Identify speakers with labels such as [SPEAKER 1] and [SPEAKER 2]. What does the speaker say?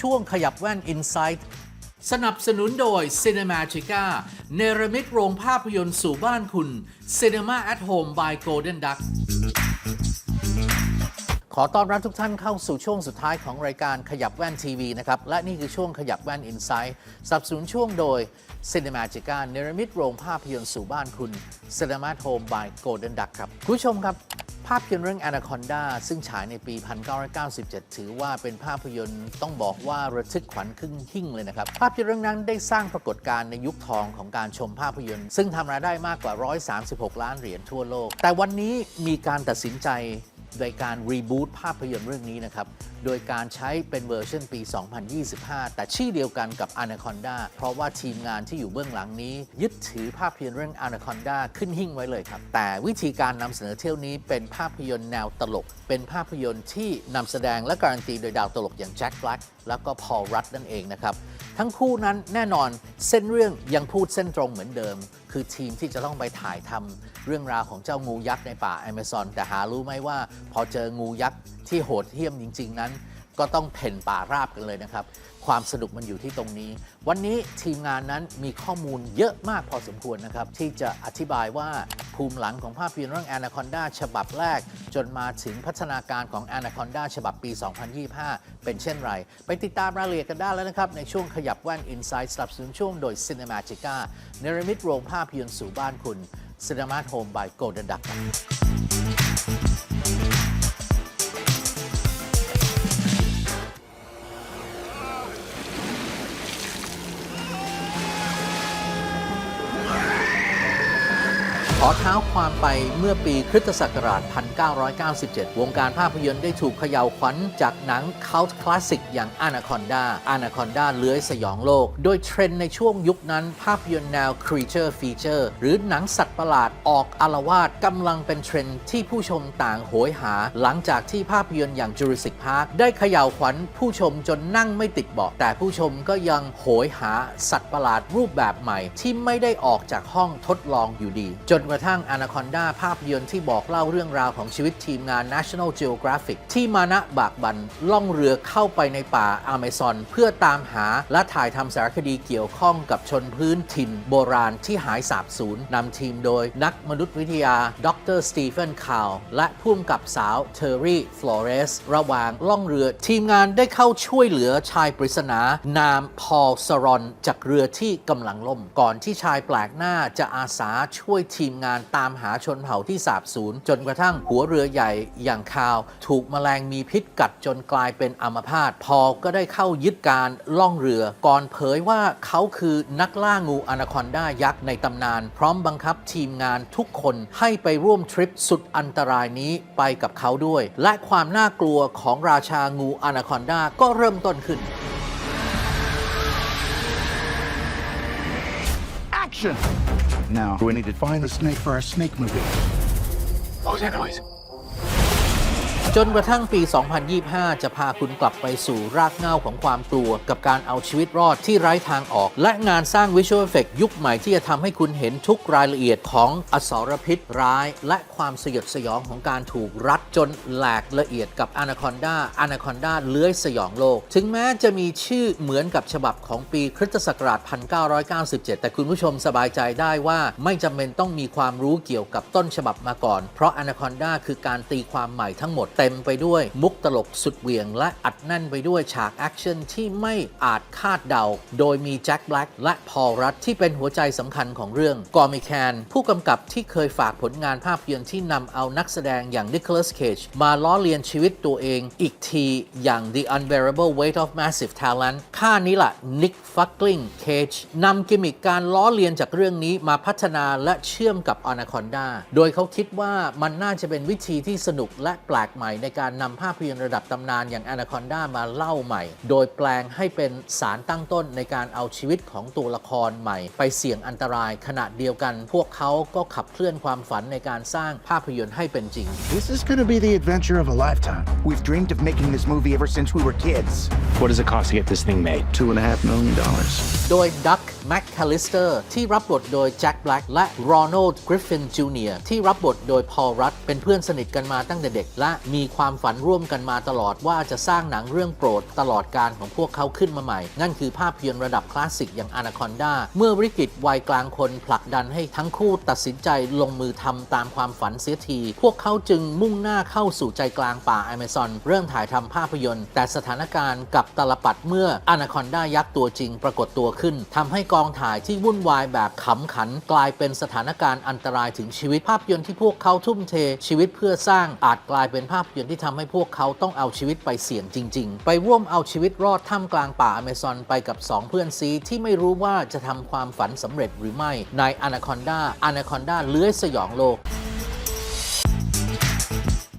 [SPEAKER 1] ช่วงขยับแว่น Insight สนับสนุนโดย Cinemagica เนรมิตโรงภาพยนตร์สู่บ้านคุณ Cinema at Home by Golden Duck ขอต้อนรับทุกท่านเข้าสู่ช่วงสุดท้ายของรายการขยับแว่นทีวีนะครับ และนี่คือช่วงขยับแว่น Insight สนับสนุนช่วงโดย Cinemagica เนรมิตโรงภาพยนตร์สู่บ้านคุณ Cinema at Home by Golden Duck ครับ คุณผู้ชมครับ ภาพยนตร์เรื่อง Anaconda ซึ่งฉายในปี 1997 ถือว่าเป็นภาพยนตร์ต้องบอกว่าระทึกขวัญครึ่งหิ่งเลยนะครับ ภาพยนตร์เรื่องนั้นได้สร้างปรากฏการณ์ในยุคทองของการชมภาพยนตร์ ซึ่งทำรายได้มากกว่า 136 ล้านเหรียญทั่วโลก แต่วันนี้มีการตัดสินใจ โดยการรีบูตภาพยนตร์เรื่องนี้นะครับ โดยการใช้เป็นเวอร์ชันปี 2025 แต่ชื่อเดียวกันกับ Anaconda เพราะว่าทีมงานที่อยู่เบื้องหลังนี้ ยึดถือภาพยนตร์เรื่อง Anaconda ขึ้นหิ้งไว้เลยครับ แต่วิธีการนำเสนอเที่ยวนี้เป็นภาพยนตร์แนวตลก เป็นภาพยนตร์ที่นำแสดงและการันตีโดยดาวตลกอย่างแจ็คแบล็กแล้วก็พอลรัตนั่นเองนะครับ ทั้งคู่นั้นแน่นอนเส้นเรื่องยังพูดเส้นตรงเหมือนเดิม คือทีมที่จะต้องไปถ่ายทำเรื่องราวของเจ้างูยักษ์ในป่าแอมะซอนแต่หารู้ไหมว่า พอเจองูยักษ์ที่โหดเหี้ยมจริง ๆ นั้น ก็ต้องเพ่นป่าราบกันเลยนะครับ ความสนุกมันอยู่ที่ตรงนี้ วันนี้ทีมงานนั้นมีข้อมูลเยอะมากพอสมควรนะครับ ที่จะอธิบายว่าภูมิหลังของภาพยนตร์เรื่อง Anaconda ฉบับแรก จนมาถึงพัฒนาการของ Anaconda ฉบับปี 2025 เป็นเช่นไร ไปติดตามรายละเอียดกันได้แล้วนะครับ ในช่วงขยับแว่น Insight สนับสนุนช่วงโดย Cinemagica เนรมิตโรงภาพยนตร์สู่บ้านคุณ Cinema Home by Golden Duck ขอเท้าความไปเมื่อปีคริสตศักราช 1997 วงการภาพยนตร์ได้ถูกเขย่าขวัญจากหนังค u ลคลาสสิกอย่าง Anaconda Anaconda เลื้อยสยองโลก โดยเทรนด์ในช่วงยุคนั้น ภาพยนตร์แนว Creature Feature หรือหนังสัตว์ประหลาดออกอารวาสกำลังเป็นเทรนด์ที่ผู้ชมต่างโหยหา หลังจากที่ภาพยนตร์อย่าง Jurassic Park ได้เขย่าขวัญผู้ชมจนนั่งไม่ติดเบาะแต่ผู้ชมก็ยังโหยหาสัตว์ประหลาดรูปแบบใหม่ ที่ไม่ได้ออกจากห้องทดลองอยู่ดี จนกระทั่ง Anaconda ภาพยนตร์ที่บอกเล่าเรื่องราวของชีวิตทีมงาน National Geographic ที่มานะบากบันล่องเรือเข้าไปในป่าอเมซอน เพื่อตามหาและถ่ายทำสารคดีเกี่ยวข้องกับชนพื้นถิ่นโบราณที่หายสาบสูญนำทีมโดยนักมนุษยวิทยา ดรสตีเฟนคาวและผู้กำกับสาวเทอร์รี่ฟลอเรสระหว่างล่องเรือ ทีมงานได้เข้าช่วยเหลือชายปริศนา นามพอลสรอนจากเรือที่กำลังล่ม ก่อนที่ชายแปลกหน้าจะอาสาช่วยทีมงานตามหาชนเผ่าที่สาบสูญจนกระทั่งหัวเรือใหญ่อย่างคาว ถูกแมลงมีพิษกัดจนกลายเป็นอัมพาตพอก็ได้เข้ายึดการล่องเรือ ก่อนเผยว่าเขาคือนักล่างูอนาคอนดายักษ์ในตำนาน พร้อมบังคับทีมงานทุกคนให้ไปร่วมทริปสุดอันตรายนี้ไปกับเขาด้วย และความน่ากลัวของราชางูอนาคอนดาก็เริ่มต้นขึ้น
[SPEAKER 2] Action! Now, we need to find the snake for our snake movie. What was that noise?
[SPEAKER 1] จนกระทั่งปี 2025 จะพาคุณกลับไปสู่รากเหง้าของความกลัว กับการเอาชีวิตรอดที่ไร้ทางออก และงานสร้างวิชวลเอฟเฟกยุคใหม่ที่จะทำให้คุณเห็นทุกรายละเอียดของอสรพิษร้าย และความสยดสยองของการถูกรัดจนแหลกละเอียดกับอนาคอนดาอนาคอนดาเลื้อยสยองโลก ถึงแม้จะมีชื่อเหมือนกับฉบับของปีคริสตศักราช 1997 แต่คุณผู้ชมสบายใจได้ว่าไม่จำเป็นต้องมีความรู้เกี่ยวกับต้นฉบับมาก่อน เพราะอนาคอนดาคือการตีความใหม่ทั้งหมดเต็มไปด้วยมุกตลกสุดเหวี่ยง และอัดแน่นไปด้วยฉากแอคชั่นที่ไม่อาจคาดเดา โดยมีแจ็คแบล็กและพอลรัตที่เป็นหัวใจสำคัญของเรื่องกอร์มิแคนผู้กำกับที่เคยฝากผลงานภาพยนตร์ที่นำเอานักแสดงอย่างนิโคลัสเคจมาล้อเลียนชีวิตตัวเองอีกทีอย่าง The Unbearable Weight of Massive Talent ค่านี้ล่ะ Nick Fuckling Cage นำกิมมิคการล้อเลียนจากเรื่องนี้มาพัฒนาและเชื่อมกับ Anaconda โดยเขาคิดว่ามันน่าจะเป็นวิธีที่สนุกและแปลกใหม่ในการนำภาพยนตร์ระดับตำนานอย่าง Anaconda มาเล่าใหม่ โดยแปลงให้เป็นสารตั้งต้นในการเอาชีวิตของตัวละครใหม่ ไปเสี่ยงอันตรายขณะเดียวกัน พวกเขาก็ขับเคลื่อนความฝันในการสร้างภาพยนตร์ให้เป็นจริง
[SPEAKER 2] This is gonna be the adventure of a lifetime.
[SPEAKER 3] We've dreamed of making this movie ever since we were kids.
[SPEAKER 4] What does it cost to get this thing made?
[SPEAKER 2] Two and a half million dollars.
[SPEAKER 1] โดยดักแม็กคาลิสเตอร์ที่รับบทโดยแจ็คแบล็กและโรนัลด์กริฟฟินจูเนียร์ที่รับบทโดยพอลรัตเป็นเพื่อนสนิทกันมาตั้งแต่เด็ก และมีความฝันร่วมกันมาตลอดว่าจะสร้างหนังเรื่องโปรดตลอดการของพวกเขาขึ้นมาใหม่ นั่นคือภาพยนตร์ระดับคลาสสิกอย่าง Anaconda เมื่อวิกฤตวัยกลางคนผลักดันให้ทั้งคู่ตัดสินใจลงมือทำตามความฝันเสียที พวกเขาจึงมุ่งหน้าเข้าสู่ใจกลางป่าอเมซอนเริ่มถ่ายทำภาพยนตร์ แต่สถานการณ์กับตลปัดเมื่อ Anaconda ยักษ์ตัวจริงปรากฏตัวขึ้นทำให้กองถ่ายที่วุ่นวายแบบขำขันกลายเป็นสถานการณ์อันตรายถึงชีวิตภาพยนตร์ที่พวกเขาทุ่มเท ชีวิตเพื่อสร้างอาจกลายเป็นภาพยนตร์ที่ทำให้พวกเขาต้องเอาชีวิตไปเสี่ยงจริง ๆ ไปร่วมเอาชีวิตรอดท่ามกลางป่าอเมซอนไปกับ 2 เพื่อนซีที่ไม่รู้ว่าจะทำความฝันสำเร็จหรือไม่ใน Anaconda Anaconda เลื้อยสยองโลก